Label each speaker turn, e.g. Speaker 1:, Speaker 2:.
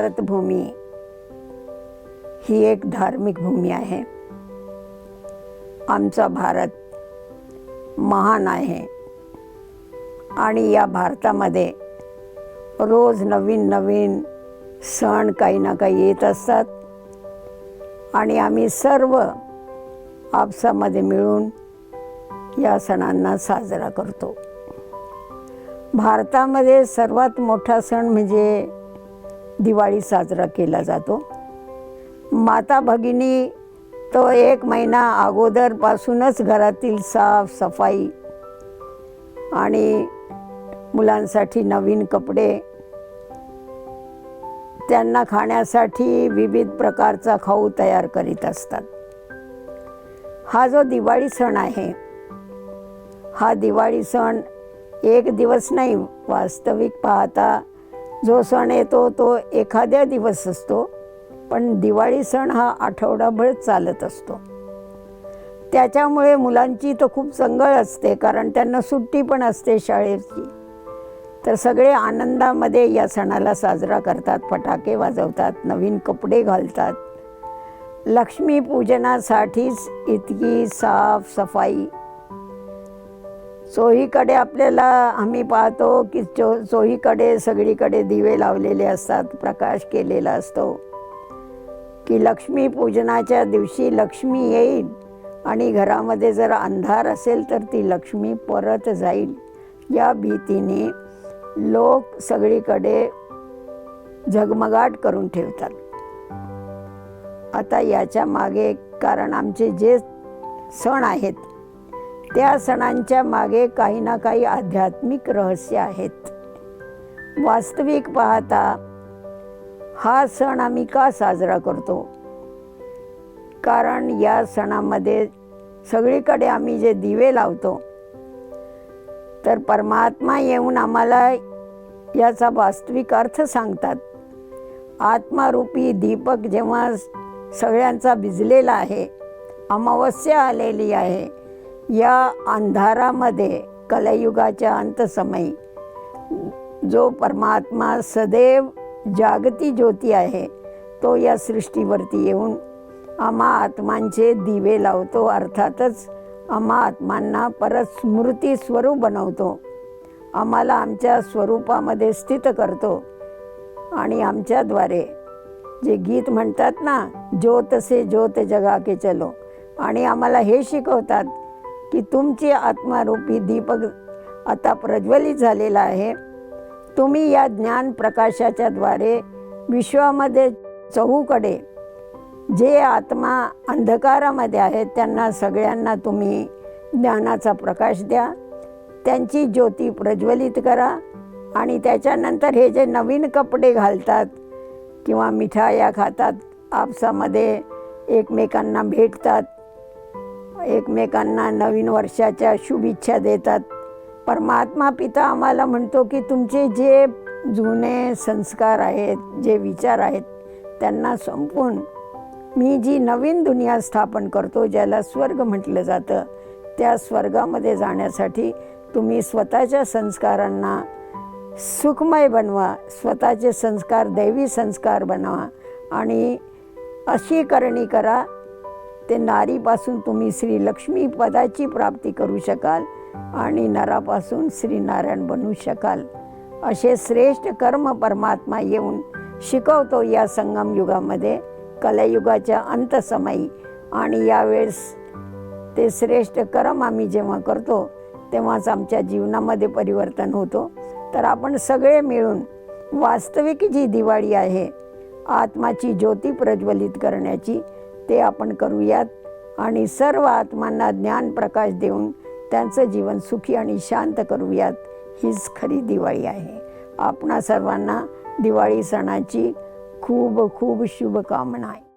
Speaker 1: भारतभूमी ही एक धार्मिक भूमी आहे. आमचा भारत महान आहे. आणि या भारतामध्ये रोज नवीन नवीन सण काही ना काही येत असतात. आणि आम्ही सर्व आपसामध्ये मिळून या सणांना साजरा करतो. भारतामध्ये सर्वात मोठा सण म्हणजे दिवाळी साजरा केला जातो. माता भगिनी तो एक महिना अगोदरपासूनच घरातील साफसफाई आणि मुलांसाठी नवीन कपडे त्यांना खाण्यासाठी विविध प्रकारचा खाऊ तयार करीत असतात. हा जो दिवाळी सण आहे हा दिवाळी सण एक दिवस नाही वास्तविक पाहता जो सण येतो तो एखाद्या दिवस असतो पण दिवाळी सण हा आठवडाभर चालत असतो. त्याच्यामुळे मुलांची तर खूप चंगळ असते कारण त्यांना सुट्टी पण असते शाळेची. तर सगळे आनंदामध्ये या सणाला साजरा करतात फटाके वाजवतात नवीन कपडे घालतात. लक्ष्मीपूजनासाठीच इतकी साफसफाई सोयीकडे आपल्याला आम्ही पाहतो की चो सोयीकडे सगळीकडे दिवे लावलेले असतात प्रकाश केलेला असतो. की लक्ष्मी पूजनाच्या दिवशी लक्ष्मी येईल आणि घरामध्ये जर अंधार असेल तर ती लक्ष्मी परत जाईल. या भीतीने लोक सगळीकडे झगमगाट करून ठेवतात. आता याच्या मागे कारण आमचे जे सण आहेत त्या सणांच्या मागे काही ना काही आध्यात्मिक रहस्य आहेत. वास्तविक पाहता हा सण आम्ही का साजरा करतो? कारण या सणामध्ये सगळीकडे आम्ही जे दिवे लावतो तर परमात्मा येऊन आम्हाला याचा वास्तविक अर्थ सांगतात. आत्मारूपी दीपक जेव्हा सगळ्यांचा भिजलेला आहे अमावस्या आलेली आहे या अंधारामध्ये कलयुगाच्या अंतसमयी जो परमात्मा सदैव जागती ज्योती आहे तो या सृष्टीवरती येऊन आम्हा आत्मांचे दिवे लावतो. अर्थातच आम्हा आत्मांना परत स्मृती स्वरूप बनवतो. आम्हाला आमच्या स्वरूपामध्ये स्थित करतो. आणि आमच्याद्वारे जे गीत म्हणतात ना ज्योत से ज्योत जगा के चलो आणि आम्हाला हे शिकवतात की तुमची आत्मारूपी दीपक आता प्रज्वलित झालेला आहे. तुम्ही या ज्ञान प्रकाशाच्या द्वारे विश्वामध्ये चहूकडे जे आत्मा अंधकारामध्ये आहेत त्यांना सगळ्यांना तुम्ही ज्ञानाचा प्रकाश द्या. त्यांची ज्योती प्रज्वलित करा आणि त्याच्यानंतर हे जे नवीन कपडे घालतात किंवा मिठाया खातात आपसामध्ये एकमेकांना भेटतात एकमेकांना नवीन वर्षाच्या शुभेच्छा देतात. परमात्मा पिता आम्हाला म्हणतो की तुमचे जे जुने संस्कार आहेत जे विचार आहेत त्यांना संपून मी जी नवीन दुनिया स्थापन करतो ज्याला स्वर्ग म्हटलं जातं त्या स्वर्गामध्ये जाण्यासाठी तुम्ही स्वतःच्या संस्कारांना सुखमय बनवा स्वतःचे संस्कार दैवी संस्कार बनवा आणि अशी करणी करा ते नारीपासून तुम्ही श्री लक्ष्मी पदाची प्राप्ती करू शकाल आणि नरापासून श्रीनारायण बनू शकाल. असे श्रेष्ठ कर्म परमात्मा येऊन शिकवतो या संगम युगामध्ये कलयुगाच्या अंतसमयी. आणि यावेळेस ते श्रेष्ठ कर्म आम्ही जेव्हा करतो तेव्हाच आमच्या जीवनामध्ये परिवर्तन होतो. तर आपण सगळे मिळून वास्तविक जी दिवाळी आहे आत्माची ज्योती प्रज्वलित करण्याची ते आपण करूयात. आणि सर्व आत्मांना ज्ञान प्रकाश देऊन त्यांचं जीवन सुखी आणि शांत करूयात. हीच खरी दिवाळी आहे. आपणा सर्वांना दिवाळी सणाची खूप खूप शुभकामना आहे.